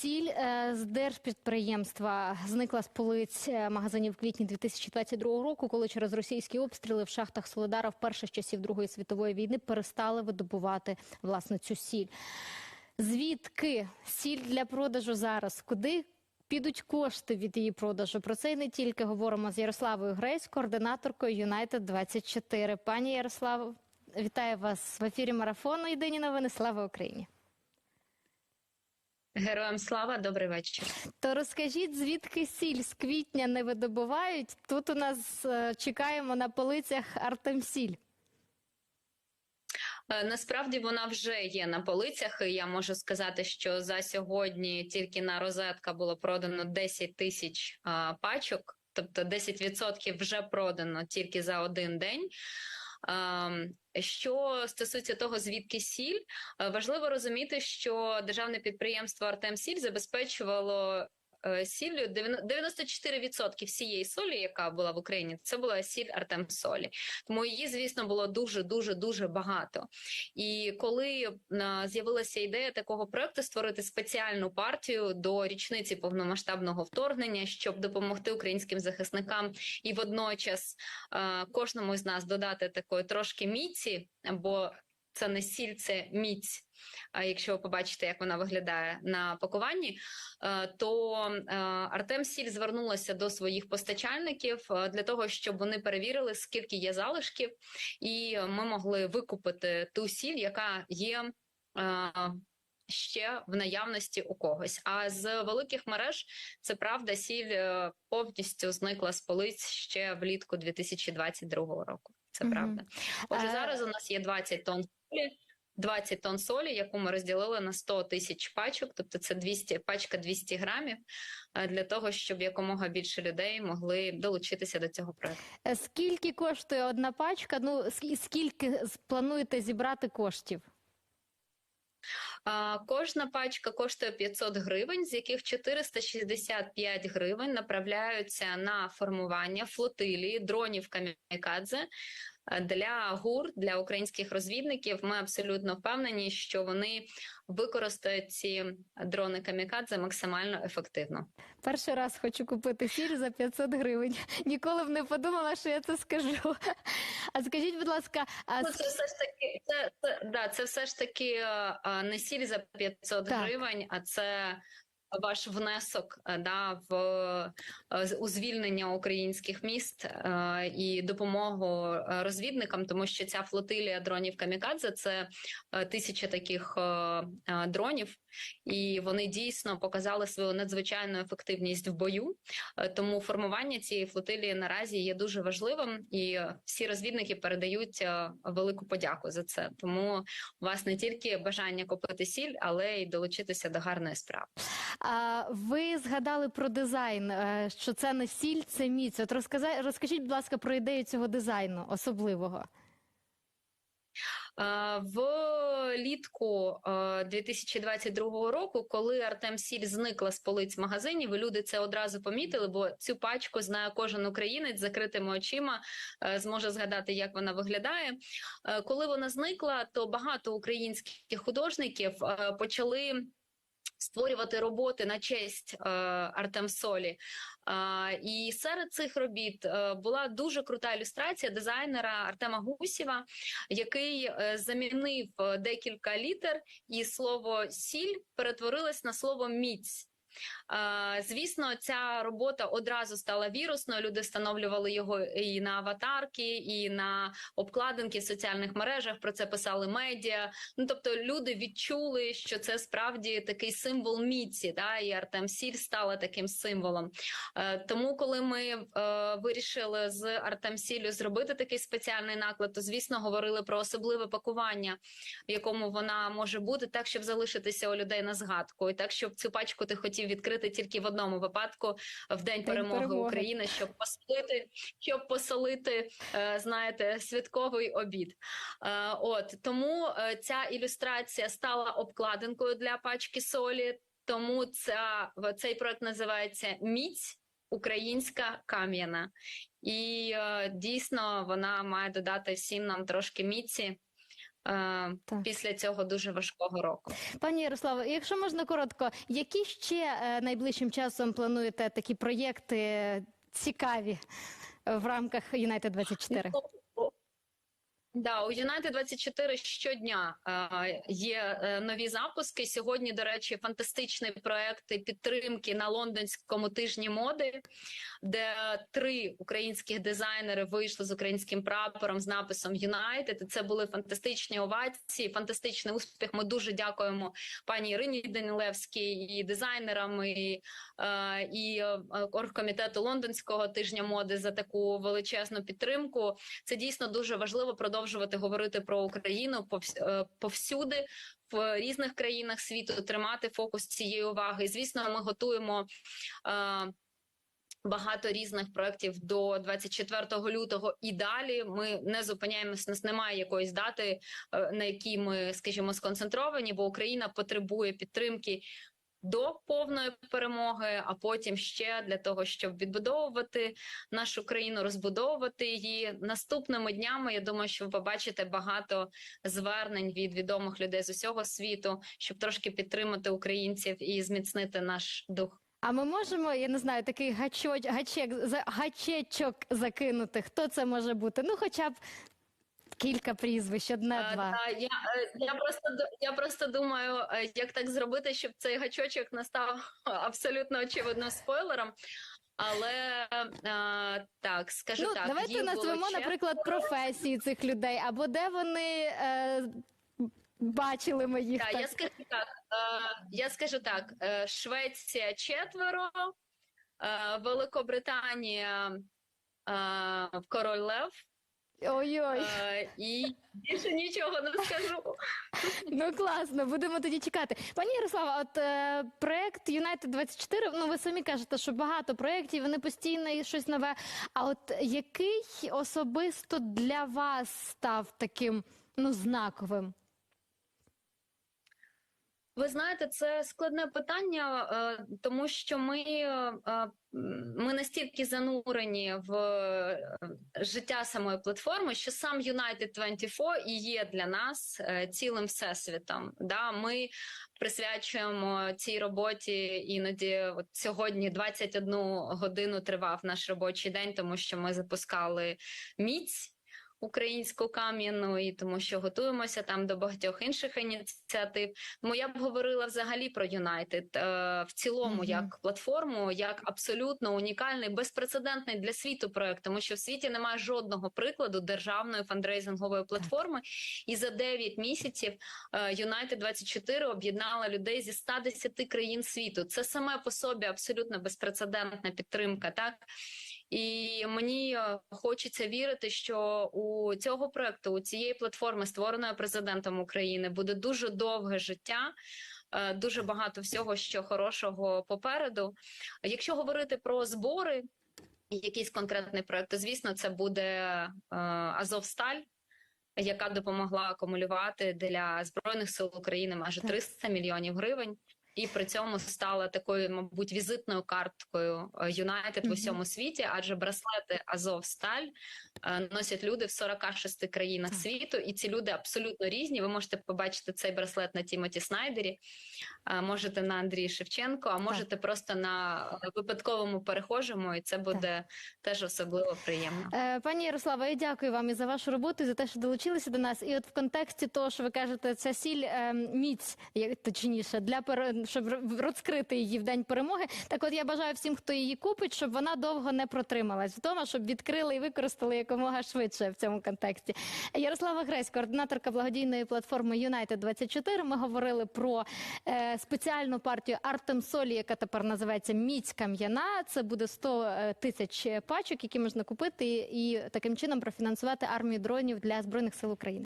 Сіль е, з держпідприємства зникла з полиць е, магазинів в квітні 2022 року, коли через російські обстріли в шахтах Солидара вперше з часів Другої світової війни перестали видобувати власне цю сіль. Звідки сіль для продажу зараз? Куди підуть кошти від її продажу? Про це і не тільки говоримо з Ярославою Грейс, координаторкою Юнайтед 24 Пані Ярославо, вітаю вас в ефірі марафону. Єдині новини. Слава Україні! Героям слава, добрий вечір. То розкажіть, звідки сіль з квітня не видобувають? Тут у нас е, чекаємо на полицях Артемсіль. Е, Насправді вона вже є на полицях. і Я можу сказати, що за сьогодні тільки на розетка було продано 10 тисяч пачок, тобто 10% вже продано тільки за один день. Ем, Що стосується того, звідки сіль, е, важливо розуміти, що державне підприємство Артем Сіль забезпечувало сіллю 94% всієї солі, яка була в Україні, це була сіль Артем Солі. Тому її, звісно, було дуже дуже дуже багато. І коли е, з'явилася ідея такого проекту створити спеціальну партію до річниці повномасштабного вторгнення, щоб допомогти українським захисникам і водночас е, кожному з нас додати такої трошки міці, бо це не сіль, це міць. А якщо ви побачите, як вона виглядає на пакуванні, е, то е, Артем Сіль звернулася до своїх постачальників е, для того, щоб вони перевірили, скільки є залишків, і ми могли викупити ту сіль, яка є. Ще в наявності у когось. А з великих мереж це правда, сіль повністю зникла з полиць ще влітку 2022 року. Це правда. Отже, зараз у нас є 20 тонн солі, 20 тонн солі, яку ми розділили на 100 тисяч пачок, тобто це 200, пачка 200 грамів, е, для того, щоб якомога більше людей могли долучитися до цього проекту. Е, Скільки коштує одна пачка? Ну скільки плануєте зібрати коштів? Кожна пачка коштує 500 гривень, з яких 465 гривень направляються на формування флотилії дронів камікадзе. Для ГУР для українських розвідників ми абсолютно впевнені, що вони використають ці дрони камікадзе максимально ефективно. Перший раз хочу купити сіль за 500 гривень. Ніколи б не подумала, що я це скажу. А скажіть, будь ласка, а Ну, це все ж таки, це, це, да, це все ж таки е, е, не сіль за 500 Так. гривень, а це ваш внесок е, да, в е, у звільнення українських міст е, і допомогу розвідникам, тому що ця флотилія дронів Камікадзе це тисяча таких дронів, і вони дійсно показали свою надзвичайну ефективність в бою. Тому формування цієї флотилії наразі є дуже важливим, і всі розвідники передають велику подяку за це. Тому у вас не тільки бажання купити сіль, але й долучитися до гарної справи. Ви згадали про дизайн, е, що це не сіль, це міць. От розкажіть, будь ласка, про ідею цього дизайну особливого. Е, Влітку е, 2022 року, коли Артем Сіль зникла з полиць магазинів, і люди це одразу помітили, бо цю пачку знає кожен українець з закритими очима, е, зможе згадати, як вона виглядає. Е, Коли вона зникла, то багато українських художників е, почали. Створювати роботи на честь е, Артем Солі, Е, і серед цих робіт е, була дуже крута ілюстрація дизайнера Артема Гусєва, який замінив декілька літер, і слово сіль перетворилось на слово міць. Е, Звісно, ця робота одразу стала вірусною. Люди встановлювали його і на аватарки, і на обкладинки в соціальних мережах. Про це писали медіа. Ну тобто, люди відчули, що це справді такий символ міці. Да? І Артем Сіль стала таким символом. Е, Тому, коли ми е, вирішили з Артем Сіллю зробити такий спеціальний наклад, то звісно говорили про особливе пакування, в якому вона може бути, так щоб залишитися у людей на згадку, і так, щоб цю пачку ти хотів відкрити тільки в одному випадку в день, перемоги, перемоги. України, щоб посолити, щоб посолити, е, знаєте, святковий обід. Е, От тому е, ця ілюстрація стала обкладинкою для пачки солі. Тому ця цей проект називається Міць. Українська кам'яна, і дійсно вона має додати всім нам трошки міці Так. після цього дуже важкого року. Пані Ярославо, якщо можна коротко, які ще е, найближчим часом плануєте такі проєкти цікаві е, в рамках Юнайтед 24 Да, у United 24 щодня е, є нові запуски. Сьогодні, до речі, фантастичний проект підтримки на лондонському тижні моди, де три українських дизайнери вийшли з українським прапором з написом. І Це були фантастичні овації, фантастичний успіх. Ми дуже дякуємо пані Ірині Данілевській і дизайнерам і, і е, оргкомітету лондонського тижня моди за таку величезну підтримку. Це дійсно дуже важливо продовжувати говорити про Україну е, повсюди в різних країнах світу, тримати фокус цієї уваги. І, звісно, ми готуємо. е, Багато різних проєктів до 24 лютого і далі. Ми не зупиняємось. Нас немає якоїсь дати, е, на якій ми, скажімо, сконцентровані, бо Україна потребує підтримки до повної перемоги, а потім ще для того, щоб відбудовувати нашу країну, розбудовувати її наступними днями. Я думаю, що ви побачите багато звернень від відомих людей з усього світу, щоб трошки підтримати українців і зміцнити наш дух. А ми можемо, я не знаю, такий гачоч, гачек, гачечок закинути. Хто це може бути? Ну, хоча б кілька прізвищ, Е, одне-два. та, я, е, я просто я просто думаю, е, як так зробити, щоб цей гачочок не став абсолютно очевидно спойлером. Але е, так, скажу Ну, так, давайте назвемо, четверо. наприклад, професії цих людей, або де вони е, бачили ми їх. Так, так. я скажу так. Е, я скажу так: е, Швеція четверо, е, Великобританія е, король Лев, Ой-ой. е, і більше нічого не скажу. Ну класно, будемо тоді чекати. Пані Ярослава, от е, проект Юнайтед 24 ну ви самі кажете, що багато проєктів, вони постійно і щось нове. А от який особисто для вас став таким ну знаковим? Ви знаєте, це складне питання, е, тому що ми, е, е, ми настільки занурені в е, життя самої платформи, що сам United 24 і є для нас е, цілим всесвітом. Да, ми присвячуємо цій роботі іноді. От сьогодні 21 годину тривав наш робочий день, тому що ми запускали міць українську кам'яну, і тому що готуємося там до багатьох інших ініціатив. Тому я б говорила взагалі про Юнайтед е, в цілому, Мгм. як платформу, як абсолютно унікальний, безпрецедентний для світу проект, тому що в світі немає жодного прикладу державної фандрейзингової платформи. І за 9 місяців Юнайтед 24 об'єднала людей зі 110 країн світу. Це саме по собі абсолютно безпрецедентна підтримка. Так і мені е, хочеться вірити, що у цього проекту, у цієї платформи, створеної президентом України, буде дуже довге життя. е, Дуже багато всього, що хорошого попереду. Якщо говорити про збори, якийсь конкретний проект, то звісно, це буде е, Азовсталь, яка допомогла акумулювати для збройних сил України майже Так. 300 мільйонів гривень. І при цьому стала такою, мабуть, візитною карткою Юнайтед в усьому світі, адже браслети Азовсталь е, носять люди в 46 країнах світу, і ці люди абсолютно різні. Ви можете побачити цей браслет на Тімоті Снайдері, е, можете на Андрії Шевченко, а можете просто на випадковому перехожому, і це буде теж особливо приємно. Е, Пані Ярослава, я дякую вам і за вашу роботу, і за те, що долучилися до нас. І от в контексті того, що ви кажете, ця сіль е, міць, точніше, для щоб розкрити її в день перемоги. Так, от я бажаю всім, хто її купить, щоб вона довго не протрималась вдома, щоб відкрили і використали якомога швидше в цьому контексті. Ярослава Гресь, координаторка благодійної платформи Юнайтед 24 Ми говорили про е, спеціальну партію Артем Солі, яка тепер називається Міць Кам'яна. Це буде 100 е, тисяч пачок, які можна купити, і таким чином профінансувати армію дронів для збройних сил України.